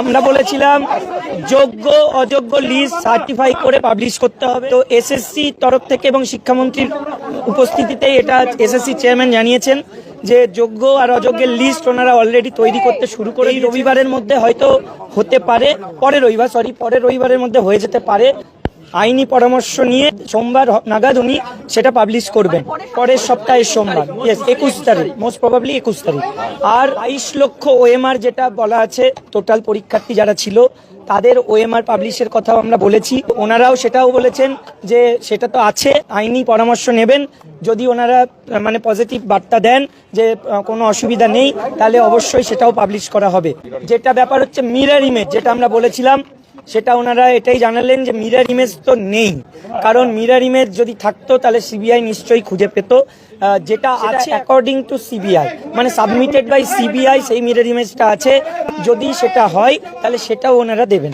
আমরা বলেছিলাম যোগ্য অযোগ্য লিস্ট সার্টিফাই করে পাবলিশ করতে হবে। তো এসএসসি তরফ থেকে এবং শিক্ষামন্ত্রীর উপস্থিতিতে এটা এসএসসি চেয়ারম্যান জানিয়েছেন যে যোগ্য আর অযোগ্যের লিস্ট ওনারা অলরেডি তৈরি করতে শুরু করে এই রবিবারের মধ্যে হয়তো হতে পারে পরে রবিবার সরি পরে রবিবারের মধ্যে হয়ে যেতে পারে। আইনি পরামর্শ নিয়ে সোমবার নাগাদ উনি সেটা পাবলিশ করবেন। পরের সপ্তাহের সোমবার ইয়েস একুশ তারিখ মোস্ট প্রবাবলি একুশ তারিখ। আর বাইশ লক্ষ ওএমআর যেটা বলা আছে টোটাল পরীক্ষার্থী যারা ছিল, তাদের ওএমআর পাবলিশের কথাও আমরা বলেছি। ওনারাও সেটাও বলেছেন যে সেটা তো আছে, আইনি পরামর্শ নেবেন। যদি ওনারা মানে পজিটিভ বার্তা দেন যে কোনো অসুবিধা নেই, তাহলে অবশ্যই সেটাও পাবলিশ করা হবে। যেটা ব্যাপার হচ্ছে মিরার ইমেজ যেটা আমরা বলেছিলাম সেটা ওনারা এটাই জানালেন যে মিরার ইমেজ তো নেই। কারণ মিরার ইমেজ যদি থাকতো তাহলে সিবিআই নিশ্চয়ই খুঁজে পেত। যেটা আছে অ্যাকর্ডিং টু সিবিআই মানে সাবমিটেড বাই সিবিআই সেই মিরার ইমেজটা আছে। যদি সেটা হয় তাহলে সেটাও ওনারা দেবেন।